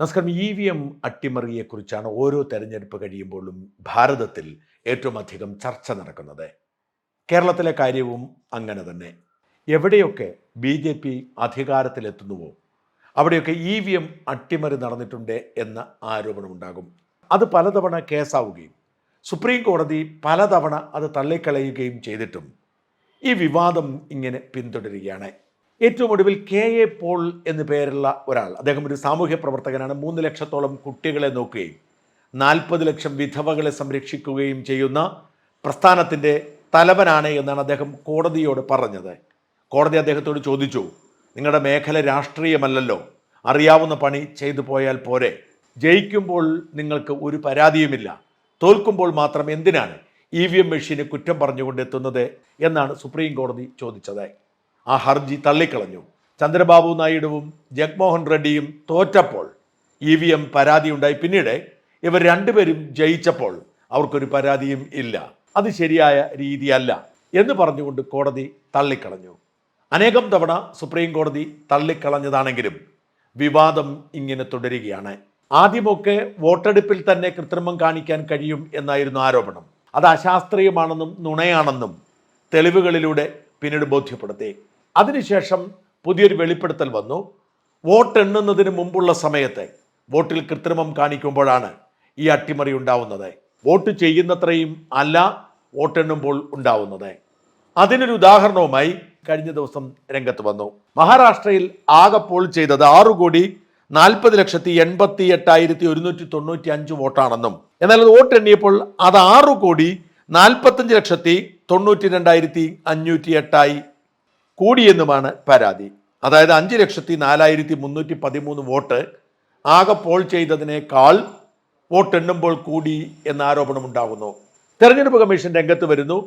നമസ്കാരം. E V M അട്ടിമറിയെക്കുറിച്ചാണ് ഓരോ തെരഞ്ഞെടുപ്പ് കഴിയുമ്പോഴും ഭാരതത്തിൽ ഏറ്റവും അധികം ചർച്ച നടക്കുന്നത്. കേരളത്തിലെ കാര്യവും അങ്ങനെ തന്നെ. എവിടെയൊക്കെ ബി ജെ പി അധികാരത്തിലെത്തുന്നുവോ അവിടെയൊക്കെ ഇ വി എം അട്ടിമറി നടന്നിട്ടുണ്ട് എന്ന ആരോപണമുണ്ടാകും. അത് പലതവണ കേസാവുകയും സുപ്രീം കോടതി പലതവണ അത് തള്ളിക്കളയുകയും ചെയ്തിട്ടും ഈ വിവാദം ഇങ്ങനെ പിന്തുടരുകയാണ്. ഏറ്റവും ഒടുവിൽ കെ എ പോൾ എന്നു പേരുള്ള ഒരാൾ. അദ്ദേഹം ഒരു സാമൂഹ്യ പ്രവർത്തകനാണ്. മൂന്ന് ലക്ഷത്തോളം കുട്ടികളെ നോക്കുകയും നാൽപ്പത് ലക്ഷം വിധവകളെ സംരക്ഷിക്കുകയും ചെയ്യുന്ന പ്രസ്ഥാനത്തിന്റെ തലവനാണ് എന്നാണ് അദ്ദേഹം കോടതിയോട് പറഞ്ഞത്. കോടതി അദ്ദേഹത്തോട് ചോദിച്ചു നിങ്ങളുടെ മേഖല രാഷ്ട്രീയമല്ലല്ലോ. അറിയാവുന്ന പണി ചെയ്തു പോയാൽ പോരെ. ജയിക്കുമ്പോൾ നിങ്ങൾക്ക് ഒരു പരാതിയുമില്ല. തോൽക്കുമ്പോൾ മാത്രം എന്തിനാണ് ഇ വി എം മെഷീന് കുറ്റം പറഞ്ഞുകൊണ്ട് എത്തുന്നത്? എന്നാണ് സുപ്രീം കോടതി ചോദിച്ചത്. ആ ഹർജി തള്ളിക്കളഞ്ഞു. ചന്ദ്രബാബു നായിഡുവും ജഗ്മോഹൻ റെഡ്ഡിയും തോറ്റപ്പോൾ ഇ വി എം പരാതിയുണ്ടായി. പിന്നീട് ഇവർ രണ്ടുപേരും ജയിച്ചപ്പോൾ അവർക്കൊരു പരാതിയും ഇല്ല. അത് ശരിയായ രീതിയല്ല എന്ന് പറഞ്ഞുകൊണ്ട് കോടതി തള്ളിക്കളഞ്ഞു. അനേകം തവണ സുപ്രീം കോടതി തള്ളിക്കളഞ്ഞതാണെങ്കിലും വിവാദം ഇങ്ങനെ തുടരുകയാണ്. ആദ്യമൊക്കെ വോട്ടെടുപ്പിൽ തന്നെ കൃത്രിമം കാണിക്കാൻ കഴിയും എന്നായിരുന്നു ആരോപണം. അത് അശാസ്ത്രീയമാണെന്നും നുണയാണെന്നും തെളിവുകളിലൂടെ പിന്നീട് ബോധ്യപ്പെടുത്തി. അതിനുശേഷം പുതിയൊരു വെളിപ്പെടുത്തൽ വന്നു. വോട്ട് എണ്ണുന്നതിന് മുമ്പുള്ള സമയത്ത് വോട്ടിൽ കൃത്രിമം കാണിക്കുമ്പോഴാണ് ഈ അട്ടിമറി ഉണ്ടാവുന്നത്. വോട്ട് ചെയ്യുന്നത്രയും അല്ല വോട്ടെണ്ണുമ്പോൾ ഉണ്ടാവുന്നത്. അതിനൊരു ഉദാഹരണവുമായി കഴിഞ്ഞ ദിവസം രംഗത്ത് വന്നു. മഹാരാഷ്ട്രയിൽ ആകെ പോൾ ചെയ്തത് ആറു കോടി നാൽപ്പത് ലക്ഷത്തി എൺപത്തി എട്ടായിരത്തി ഒരുന്നൂറ്റി തൊണ്ണൂറ്റി അഞ്ച് വോട്ടാണെന്നും എന്നാൽ അത് വോട്ട് എണ്ണിയപ്പോൾ അത് ആറു കോടി നാൽപ്പത്തഞ്ച് ലക്ഷത്തി തൊണ്ണൂറ്റി രണ്ടായിരത്തി അഞ്ഞൂറ്റി എട്ടായി കൂടിയെന്നുമാണ് പരാതി. അതായത് അഞ്ച് ലക്ഷത്തി നാലായിരത്തി മുന്നൂറ്റി പതിമൂന്ന് വോട്ട് ആകെ പോൾ ചെയ്തതിനേക്കാൾ വോട്ട് എണ്ണുമ്പോൾ കൂടി എന്ന ആരോപണം ഉണ്ടാകുന്നു തെരഞ്ഞെടുപ്പ് കമ്മീഷൻ രംഗത്ത് വരുന്നു.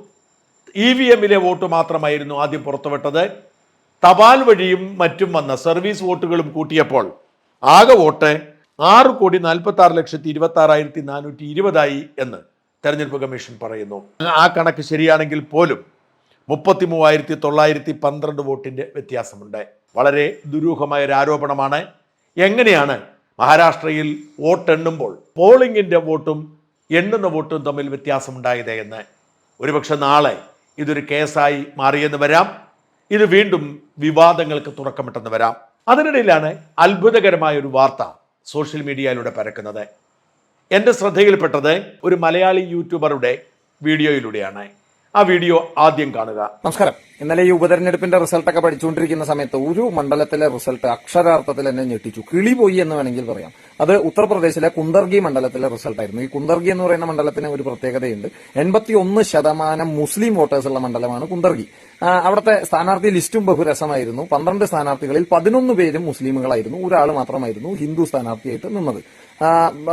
ഇ വി എമ്മിലെ വോട്ട് മാത്രമായിരുന്നു ആദ്യം പുറത്തുവിട്ടത്. തപാൽ വഴിയും മറ്റും വന്ന സർവീസ് വോട്ടുകളും കൂട്ടിയപ്പോൾ ആകെ വോട്ട് ആറ് കോടി നാൽപ്പത്തി ആറ് ലക്ഷത്തി ഇരുപത്തി ആറായിരത്തി നാനൂറ്റി ഇരുപതായി എന്ന് തെരഞ്ഞെടുപ്പ് കമ്മീഷൻ പറയുന്നു. ആ കണക്ക് ശരിയാണെങ്കിൽ പോലും മുപ്പത്തി മൂവായിരത്തി തൊള്ളായിരത്തി പന്ത്രണ്ട് വോട്ടിന്റെ വ്യത്യാസമുണ്ട്. വളരെ ദുരൂഹമായ ഒരു ആരോപണമാണ് എങ്ങനെയാണ് മഹാരാഷ്ട്രയിൽ വോട്ടെണ്ണുമ്പോൾ പോളിംഗിന്റെ വോട്ടും എണ്ണുന്ന വോട്ടും തമ്മിൽ വ്യത്യാസമുണ്ടായത് എന്ന്? ഒരുപക്ഷെ നാളെ ഇതൊരു കേസായി മാറിയെന്ന് വരാം. ഇത് വീണ്ടും വിവാദങ്ങൾക്ക് തുടക്കമിട്ടെന്ന് വരാം. അതിനിടയിലാണ് അത്ഭുതകരമായ ഒരു വാർത്ത സോഷ്യൽ മീഡിയയിലൂടെ പരക്കുന്നത്. എന്റെ ശ്രദ്ധയിൽപ്പെട്ടത് ഒരു മലയാളി യൂട്യൂബറുടെ വീഡിയോയിലൂടെയാണ്. ആ വീഡിയോ ആദ്യം കാണുക. നമസ്കാരം. ഇന്നലെ ഈ ഉപതെരഞ്ഞെടുപ്പിന്റെ റിസൾട്ടൊക്കെ പഠിച്ചുകൊണ്ടിരിക്കുന്ന സമയത്ത് ഒരു മണ്ഡലത്തിലെ റിസൾട്ട് അക്ഷരാർത്ഥത്തിൽ എന്നെ ഞെട്ടിച്ചു. കിളി പോയി എന്ന് വേണമെങ്കിൽ പറയാം. അത് ഉത്തർപ്രദേശിലെ കുന്ദർഗി മണ്ഡലത്തിലെ റിസൾട്ടായിരുന്നു ഈ കുന്ദർഗി എന്ന് പറയുന്ന മണ്ഡലത്തിന് ഒരു പ്രത്യേകതയുണ്ട്. എൺപത്തി ഒന്ന് ശതമാനം മുസ്ലിം വോട്ടേഴ്സ് ഉള്ള മണ്ഡലമാണ് കുന്ദർഗി. അവിടുത്തെ സ്ഥാനാർത്ഥി ലിസ്റ്റും ബഹുരസമായിരുന്നു. പന്ത്രണ്ട് സ്ഥാനാർത്ഥികളിൽ പതിനൊന്ന് പേരും മുസ്ലിമുകളായിരുന്നു. ഒരാൾ മാത്രമായിരുന്നു ഹിന്ദു സ്ഥാനാർത്ഥിയായിട്ട് നിന്നത്.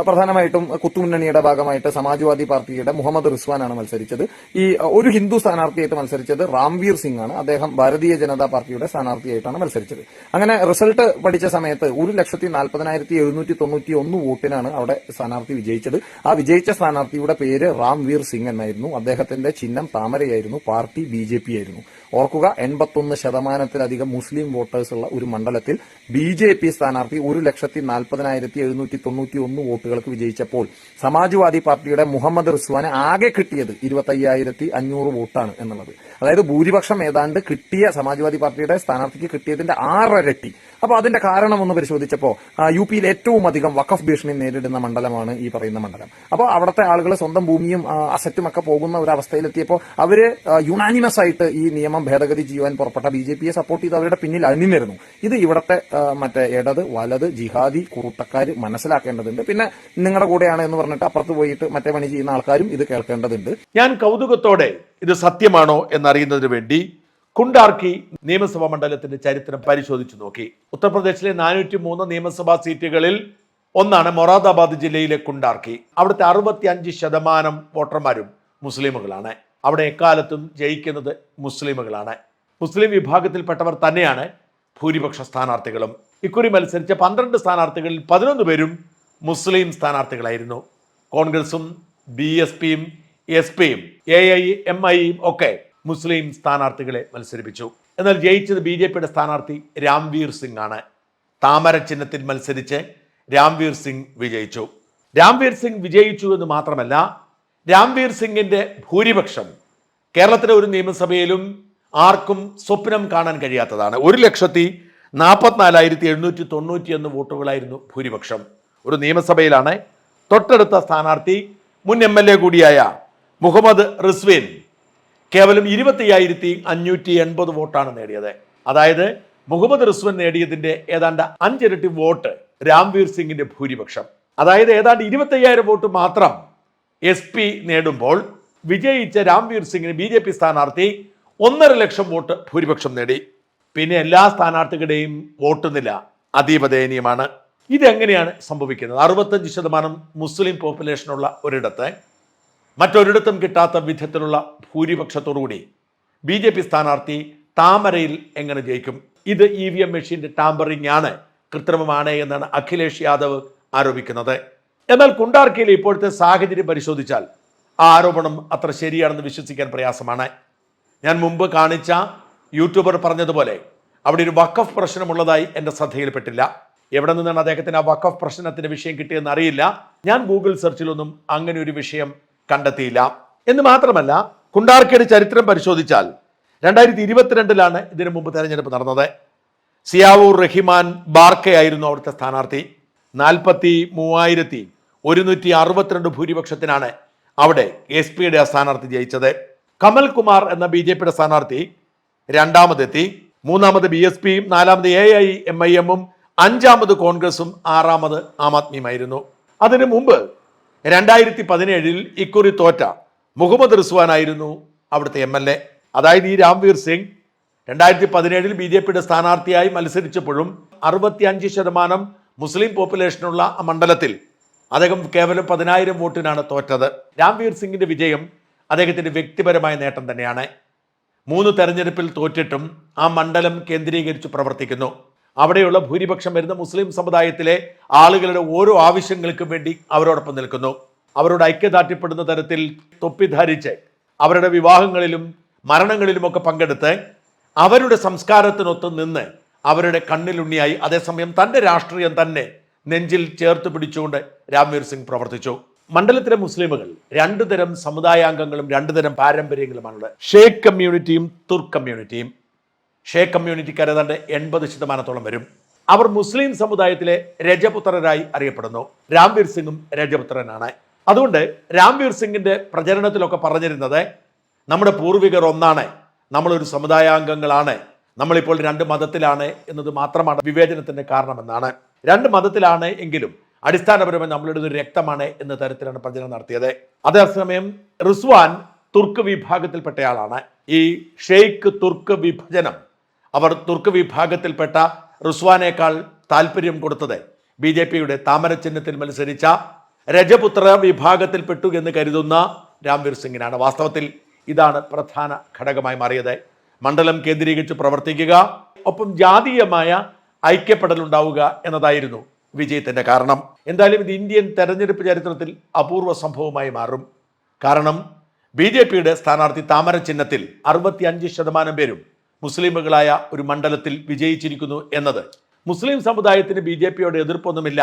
പ്രധാനമായിട്ടും കുത്തുമുന്നണിയുടെ ഭാഗമായിട്ട് സമാജ്വാദി പാർട്ടിയുടെ മുഹമ്മദ് റിസ്വാനാണ് മത്സരിച്ചത്. ഈ ഒരു ഹിന്ദു സ്ഥാനാർത്ഥിയായിട്ട് മത്സരിച്ചത് റാംവീർ സിംഗ് ആണ് അദ്ദേഹം ഭാരതീയ ജനതാ പാർട്ടിയുടെ സ്ഥാനാർത്ഥിയായിട്ടാണ് മത്സരിച്ചത്. അങ്ങനെ റിസൾട്ട് പഠിച്ച സമയത്ത് ഒരു ലക്ഷത്തി നാൽപ്പതിനായിരത്തി എഴുന്നൂറ്റി തൊണ്ണൂറ്റി ഒന്ന് വോട്ടിനാണ് അവിടെ സ്ഥാനാർത്ഥി വിജയിച്ചത്. ആ വിജയിച്ച സ്ഥാനാർത്ഥിയുടെ പേര് റാംവീർ സിംഗ് എന്നായിരുന്നു. അദ്ദേഹത്തിന്റെ ചിഹ്നം താമരയായിരുന്നു. പാർട്ടി ബി ജെ പി ആയിരുന്നു. ഓർക്കുക എൺപത്തൊന്ന് ശതമാനത്തിലധികം മുസ്ലിം വോട്ടേഴ്സ് ഉള്ള ഒരു മണ്ഡലത്തിൽ ബി ജെ പി സ്ഥാനാർത്ഥി ഒരു ലക്ഷത്തി നാൽപ്പതിനായിരത്തി എഴുന്നൂറ്റി തൊണ്ണൂറ്റി ഒന്ന് വോട്ടുകൾക്ക് വിജയിച്ചപ്പോൾ സമാജ്വാദി പാർട്ടിയുടെ മുഹമ്മദ് റിസ്വാന് ആകെ കിട്ടിയത് ഇരുപത്തയ്യായിരത്തി അഞ്ഞൂറ് വോട്ടാണ് എന്നുള്ളത്. അതായത് ഭൂരിപക്ഷം ഏതാണ്ട് കിട്ടിയ സമാജ്വാദി പാർട്ടിയുടെ സ്ഥാനാർത്ഥിക്ക് കിട്ടിയതിന്റെ ആറരട്ടി. അപ്പൊ അതിന്റെ കാരണം ഒന്ന് പരിശോധിച്ചപ്പോൾ യു പിയിൽ ഏറ്റവും അധികം വഖഫ് ഭീഷണി നേരിടുന്ന മണ്ഡലമാണ് ഈ പറയുന്ന മണ്ഡലം. അപ്പോൾ അവിടുത്തെ ആളുകൾ സ്വന്തം ഭൂമിയും അസറ്റും ഒക്കെ പോകുന്ന ഒരു അവസ്ഥയിലെത്തിയപ്പോൾ അവർ യുണാനിമസ് ആയിട്ട് ഈ നിയമം ഭേദഗതി ചെയ്യുവാൻ പുറപ്പെട്ട ബി ജെ പിയെ സപ്പോർട്ട് ചെയ്ത് അവരുടെ പിന്നിൽ അണിനിരുന്നു. ഇത് ഇവിടുത്തെ മറ്റേ ഇടത് വലത് ജിഹാദി കൂട്ടക്കാർ മനസ്സിലാക്കേണ്ടതുണ്ട്. പിന്നെ നിങ്ങളുടെ കൂടെയാണ് എന്ന് പറഞ്ഞിട്ട് അപ്പുറത്ത് പോയിട്ട് മറ്റേ പണി ചെയ്യുന്ന ആൾക്കാരും ഇത് കേൾക്കേണ്ടതുണ്ട്. ഞാൻ കൗതുകത്തോടെ ഇത് സത്യമാണോ എന്നറിയുന്നതിന് വേണ്ടി കുണ്ടാർക്കി നിയമസഭാ മണ്ഡലത്തിന്റെ ചരിത്രം പരിശോധിച്ചു നോക്കി. ഉത്തർപ്രദേശിലെ നാനൂറ്റി മൂന്ന് നിയമസഭാ സീറ്റുകളിൽ ഒന്നാണ് മൊറാദാബാദ് ജില്ലയിലെ കുണ്ടാർക്കി. അവിടുത്തെ അറുപത്തി അഞ്ച് ശതമാനം വോട്ടർമാരും മുസ്ലിമുകളാണ്. അവിടെ എക്കാലത്തും ജയിക്കുന്നത് മുസ്ലിമുകളാണ്. മുസ്ലിം വിഭാഗത്തിൽപ്പെട്ടവർ തന്നെയാണ് ഭൂരിപക്ഷ സ്ഥാനാർത്ഥികളും. ഇക്കുറി മത്സരിച്ച പന്ത്രണ്ട് സ്ഥാനാർത്ഥികളിൽ പതിനൊന്ന് പേരും മുസ്ലിം സ്ഥാനാർത്ഥികളായിരുന്നു. കോൺഗ്രസും ബി എസ് പിയും എസ് പിയും എ ഐ എം ഐയും ഒക്കെ മുസ്ലിം സ്ഥാനാർത്ഥികളെ മത്സരിപ്പിച്ചു. എന്നാൽ ജയിച്ചത് ബി ജെ പിയുടെ സ്ഥാനാർത്ഥി രാംവീർ സിംഗ് ആണ് താമര ചിഹ്നത്തിൽ മത്സരിച്ച് രാംവീർ സിംഗ് വിജയിച്ചു. രാംവീർ സിംഗ് വിജയിച്ചു എന്ന് മാത്രമല്ല രാംവീർ സിംഗിന്റെ ഭൂരിപക്ഷം കേരളത്തിലെ ഒരു നിയമസഭയിലും ആർക്കും സ്വപ്നം കാണാൻ കഴിയാത്തതാണ്. ഒരു ലക്ഷത്തി നാൽപ്പത്തിനാലായിരത്തി എഴുന്നൂറ്റി തൊണ്ണൂറ്റിയൊന്ന് വോട്ടുകളായിരുന്നു ഭൂരിപക്ഷം. ഒരു നിയമസഭയിലാണ് തൊട്ടടുത്ത സ്ഥാനാർത്ഥി മുൻ എം എൽ എ കൂടിയായ മുഹമ്മദ് റിസ്വിൻ കേവലം ഇരുപത്തിയ്യായിരത്തി അഞ്ഞൂറ്റി എൺപത് വോട്ടാണ് നേടിയത്. അതായത് മുഹമ്മദ് റിസ്വൻ നേടിയതിന്റെ ഏതാണ്ട് അഞ്ചിരട്ടി വോട്ട് രാംവീർ സിംഗിന്റെ ഭൂരിപക്ഷം. അതായത് ഏതാണ്ട് ഇരുപത്തയ്യായിരം വോട്ട് മാത്രം എസ് പി നേടുമ്പോൾ വിജയിച്ച രാംവീർ സിംഗിന് ബി ജെ പി സ്ഥാനാർത്ഥി ഒന്നര ലക്ഷം വോട്ട് ഭൂരിപക്ഷം നേടി. പിന്നെ എല്ലാ സ്ഥാനാർത്ഥികളുടെയും വോട്ട് നില അതീവ ദയനീയമാണ് ഇതെങ്ങനെയാണ് സംഭവിക്കുന്നത്? അറുപത്തഞ്ച് ശതമാനം മുസ്ലിം പോപ്പുലേഷനുള്ള ഒരിടത്ത് മറ്റൊരിടത്തും കിട്ടാത്ത വിധത്തിലുള്ള ഭൂരിപക്ഷത്തോടുകൂടി ബി ജെ പി സ്ഥാനാർത്ഥി താമരയിൽ എങ്ങനെ ജയിക്കും? ഇത് ഇ വി എം മെഷീന്റെ ടാമ്പറിംഗ് ആണ് കൃത്രിമമാണ് എന്നാണ് അഖിലേഷ് യാദവ് ആരോപിക്കുന്നത്. എന്നാൽ കുണ്ടാർക്കയിൽ ഇപ്പോഴത്തെ സാഹചര്യം പരിശോധിച്ചാൽ ആ ആരോപണം അത്ര ശരിയാണെന്ന് വിശ്വസിക്കാൻ പ്രയാസമാണ്. ഞാൻ മുമ്പ് കാണിച്ച യൂട്യൂബർ പറഞ്ഞതുപോലെ അവിടെ ഒരു വക്കഫ് പ്രശ്നമുള്ളതായി എന്റെ ശ്രദ്ധയിൽപ്പെട്ടില്ല. എവിടെ നിന്നാണ് അദ്ദേഹത്തിന് ആ വക്കഫ് പ്രശ്നത്തിന്റെ വിഷയം കിട്ടിയെന്ന് അറിയില്ല. ഞാൻ ഗൂഗിൾ സെർച്ചിലൊന്നും അങ്ങനെ ഒരു വിഷയം കണ്ടെത്തിയില്ല. എന്ന് മാത്രമല്ല കുണ്ടാർക്കയുടെ ചരിത്രം പരിശോധിച്ചാൽ രണ്ടായിരത്തി ഇരുപത്തിരണ്ടിലാണ് ഇതിനു മുമ്പ് തെരഞ്ഞെടുപ്പ് നടന്നത്. സിയാവൂർ റഹിമാൻ ബാർക്കയായിരുന്നു അവിടുത്തെ സ്ഥാനാർത്ഥി. നാൽപ്പത്തി മൂവായിരത്തി ഒരുന്നൂറ്റി അറുപത്തിരണ്ട് ഭൂരിപക്ഷത്തിനാണ് അവിടെ എസ് പിയുടെ സ്ഥാനാർത്ഥി ജയിച്ചത്. കമൽ കുമാർ എന്ന ബി ജെ പിയുടെ സ്ഥാനാർത്ഥി രണ്ടാമതെത്തി. മൂന്നാമത് ബി എസ് പിയും നാലാമത് എ ഐ എം ഐ എമ്മും അഞ്ചാമത് കോൺഗ്രസും ആറാമത് ആം ആദ്മിയുമായിരുന്നു. അതിനു മുമ്പ് രണ്ടായിരത്തി പതിനേഴിൽ ഇക്കുറി തോറ്റ മുഹമ്മദ് റിസ്വാനായിരുന്നു അവിടുത്തെ എം എൽ എ. അതായത് ഈ രാംവീർ സിംഗ് രണ്ടായിരത്തി പതിനേഴിൽ ബി ജെ പിയുടെ സ്ഥാനാർത്ഥിയായി മത്സരിച്ചപ്പോഴും അറുപത്തിയഞ്ച് ശതമാനം മുസ്ലിം പോപ്പുലേഷനുള്ള ആ മണ്ഡലത്തിൽ അദ്ദേഹം കേവലം പതിനായിരം വോട്ടിനാണ് തോറ്റത്. രാംവീർ സിംഗിന്റെ വിജയം അദ്ദേഹത്തിന്റെ വ്യക്തിപരമായ നേട്ടം തന്നെയാണ്. മൂന്ന് തെരഞ്ഞെടുപ്പിൽ തോറ്റിട്ടും ആ മണ്ഡലം കേന്ദ്രീകരിച്ച് പ്രവർത്തിക്കുന്നു. അവിടെയുള്ള ഭൂരിപക്ഷം വരുന്ന മുസ്ലിം സമുദായത്തിലെ ആളുകളുടെ ഓരോ ആവശ്യങ്ങൾക്കും വേണ്ടി അവരോടൊപ്പം നിൽക്കുന്നു. അവരോട് ഐക്യദാർഢ്യപ്പെടുന്ന തരത്തിൽ തൊപ്പി ധരിച്ച് അവരുടെ വിവാഹങ്ങളിലും മരണങ്ങളിലുമൊക്കെ പങ്കെടുത്ത് അവരുടെ സംസ്കാരത്തിനൊത്ത് നിന്ന് അവരുടെ കണ്ണിലുണ്ണിയായി അതേസമയം തന്റെ രാഷ്ട്രീയം തന്നെ നെഞ്ചിൽ ചേർത്ത് പിടിച്ചുകൊണ്ട് രാംവീർ സിംഗ് പ്രവർത്തിച്ചു. മണ്ഡലത്തിലെ മുസ്ലിമുകൾ രണ്ടു തരം സമുദായാംഗങ്ങളും രണ്ടു തരം പാരമ്പര്യങ്ങളുമാണുള്ളത്. ഷേഖ് കമ്മ്യൂണിറ്റിയും തുർക്ക് കമ്മ്യൂണിറ്റിയും. ഷേഖ് കമ്മ്യൂണിറ്റിക്കാർ ഏതാണ്ട് എൺപത് ശതമാനത്തോളം വരും. അവർ മുസ്ലിം സമുദായത്തിലെ രജപുത്രരായി അറിയപ്പെടുന്നു. രാംവീർ സിംഗും രജപുത്രനാണ്. അതുകൊണ്ട് രാംവീർ സിംഗിന്റെ പ്രചരണത്തിലൊക്കെ പറഞ്ഞിരുന്നത് നമ്മുടെ പൂർവികർ ഒന്നാണ് നമ്മളൊരു സമുദായാംഗങ്ങളാണ് നമ്മളിപ്പോൾ രണ്ട് മതത്തിലാണ് എന്നത് മാത്രമാണ് വിവേചനത്തിന്റെ കാരണമെന്നാണ്. രണ്ട് മതത്തിലാണ് എങ്കിലും അടിസ്ഥാനപരമായി നമ്മളുടെ ഒരു രക്തമാണ് എന്ന തരത്തിലാണ് പ്രചരണം നടത്തിയത്. അതേസമയം റിസ്വാൻ തുർക്ക് വിഭാഗത്തിൽപ്പെട്ടയാളാണ്. ഈ ഷെയ്ഖ് തുർക്ക് വിഭജനം അവർ തുർക്ക് വിഭാഗത്തിൽപ്പെട്ട റുസ്വാനേക്കാൾ താല്പര്യം കൊടുത്തത്. ബി ജെ പിയുടെ താമര ചിഹ്നത്തിൽ മത്സരിച്ച രജപുത്ര വിഭാഗത്തിൽപ്പെട്ടു എന്ന് കരുതുന്ന രാംവീർ സിംഗിനാണ്. വാസ്തവത്തിൽ ഇതാണ് പ്രധാന ഘടകമായി മാറിയത്. മണ്ഡലം കേന്ദ്രീകരിച്ച് പ്രവർത്തിക്കുക ഒപ്പം ജാതീയമായ ഐക്യപ്പെടൽ ഉണ്ടാവുക എന്നതായിരുന്നു വിജയത്തിന്റെ കാരണം. എന്തായാലും ഇത് ഇന്ത്യൻ തെരഞ്ഞെടുപ്പ് ചരിത്രത്തിൽ അപൂർവ സംഭവമായി മാറും. കാരണം ബി ജെ പിയുടെ സ്ഥാനാർത്ഥി താമര ചിഹ്നത്തിൽ അറുപത്തി അഞ്ച് ശതമാനം പേരും മുസ്ലിമുകളായ ഒരു മണ്ഡലത്തിൽ വിജയിച്ചിരിക്കുന്നു എന്നത്. മുസ്ലിം സമുദായത്തിന് ബി ജെ പിയോട് എതിർപ്പൊന്നുമില്ല.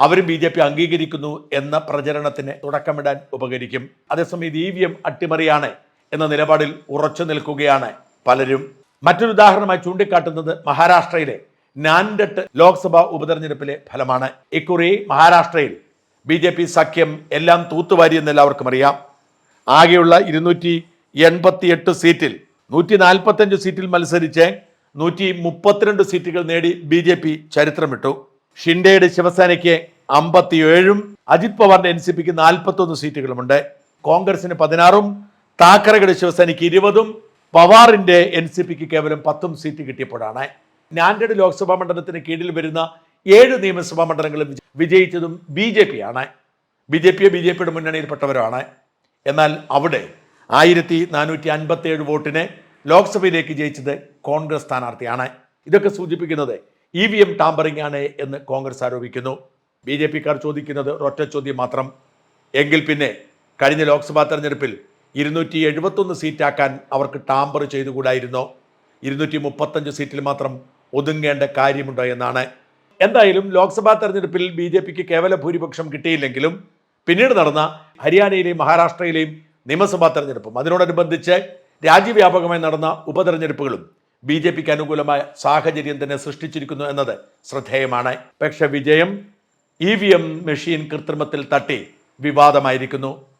അവരും ബി ജെ പി അംഗീകരിക്കുന്നു എന്ന പ്രചരണത്തിന് തുടക്കമിടാൻ ഉപകരിക്കും. അതേസമയം ഇ വി എം അട്ടിമറിയാണ് എന്ന നിലപാടിൽ ഉറച്ചു നിൽക്കുകയാണ് പലരും. മറ്റൊരു ഉദാഹരണമായി ചൂണ്ടിക്കാട്ടുന്നത് മഹാരാഷ്ട്രയിലെ നാൻഡട്ട് ലോക്സഭാ ഉപതെരഞ്ഞെടുപ്പിലെ ഫലമാണ്. ഇക്കുറി മഹാരാഷ്ട്രയിൽ ബി ജെ പി സഖ്യം എല്ലാം തൂത്തുവാരിയെന്ന് എല്ലാവർക്കും അറിയാം. ആകെയുള്ള ഇരുന്നൂറ്റി എൺപത്തി എട്ട് സീറ്റിൽ നൂറ്റി നാൽപ്പത്തഞ്ച് സീറ്റിൽ മത്സരിച്ച് നൂറ്റി മുപ്പത്തിരണ്ട് സീറ്റുകൾ നേടി ബി ജെ പി ചരിത്രമിട്ടു. ഷിൻഡെയുടെ ശിവസേനയ്ക്ക് അമ്പത്തിയേഴും അജിത് പവാറിന്റെ എൻ സി പിക്ക് നാൽപ്പത്തൊന്ന് സീറ്റുകളുമുണ്ട്. കോൺഗ്രസിന് പതിനാറും താക്കറയുടെ ശിവസേനയ്ക്ക് ഇരുപതും പവാറിന്റെ എൻ സി പിക്ക് കേവലം പത്തും സീറ്റ് കിട്ടിയപ്പോഴാണ്. നാൻഡഡ് ലോക്സഭാ മണ്ഡലത്തിന് കീഴിൽ വരുന്ന ഏഴ് നിയമസഭാ മണ്ഡലങ്ങളും വിജയിച്ചതും ബി ജെ പി ആണ്. ബി ജെ പിയെ ബി ജെ പിയുടെ മുന്നണിയിൽപ്പെട്ടവരാണ് എന്നാൽ അവിടെ ആയിരത്തി നാനൂറ്റി അൻപത്തി ഏഴ് വോട്ടിന് ലോക്സഭയിലേക്ക് ജയിച്ചത് കോൺഗ്രസ് സ്ഥാനാർത്ഥിയാണ്. ഇതൊക്കെ സൂചിപ്പിക്കുന്നത് ഇ വി എം ടാമ്പറിംഗ് ആണ് എന്ന് കോൺഗ്രസ് ആരോപിക്കുന്നു. ബി ജെ പിക്കാർ ചോദിക്കുന്നത് ഒറ്റ ചോദ്യം മാത്രം. എങ്കിൽ പിന്നെ കഴിഞ്ഞ ലോക്സഭാ തെരഞ്ഞെടുപ്പിൽ ഇരുന്നൂറ്റി എഴുപത്തൊന്ന് സീറ്റാക്കാൻ അവർക്ക് ടാമ്പർ ചെയ്തുകൂടായിരുന്നോ? ഇരുന്നൂറ്റി മുപ്പത്തഞ്ച് സീറ്റിൽ മാത്രം ഒതുങ്ങേണ്ട കാര്യമുണ്ടോ എന്നാണ്. എന്തായാലും ലോക്സഭാ തെരഞ്ഞെടുപ്പിൽ ബി ജെ പിക്ക് കേവല ഭൂരിപക്ഷം കിട്ടിയില്ലെങ്കിലും പിന്നീട് നടന്ന ഹരിയാനയിലെയും മഹാരാഷ്ട്രയിലെയും നിയമസഭാ തെരഞ്ഞെടുപ്പും. അതിനോടനുബന്ധിച്ച് രാജ്യവ്യാപകമായി നടന്ന ഉപതെരഞ്ഞെടുപ്പുകളും ബി ജെ പിക്ക് അനുകൂലമായ സാഹചര്യം തന്നെ സൃഷ്ടിച്ചിരിക്കുന്നു എന്നത് ശ്രദ്ധേയമാണ്. പക്ഷെ വിജയം ഇ വി എം മെഷീൻ കൃത്രിമത്തിൽ തട്ടി വിവാദമായിരിക്കുന്നു.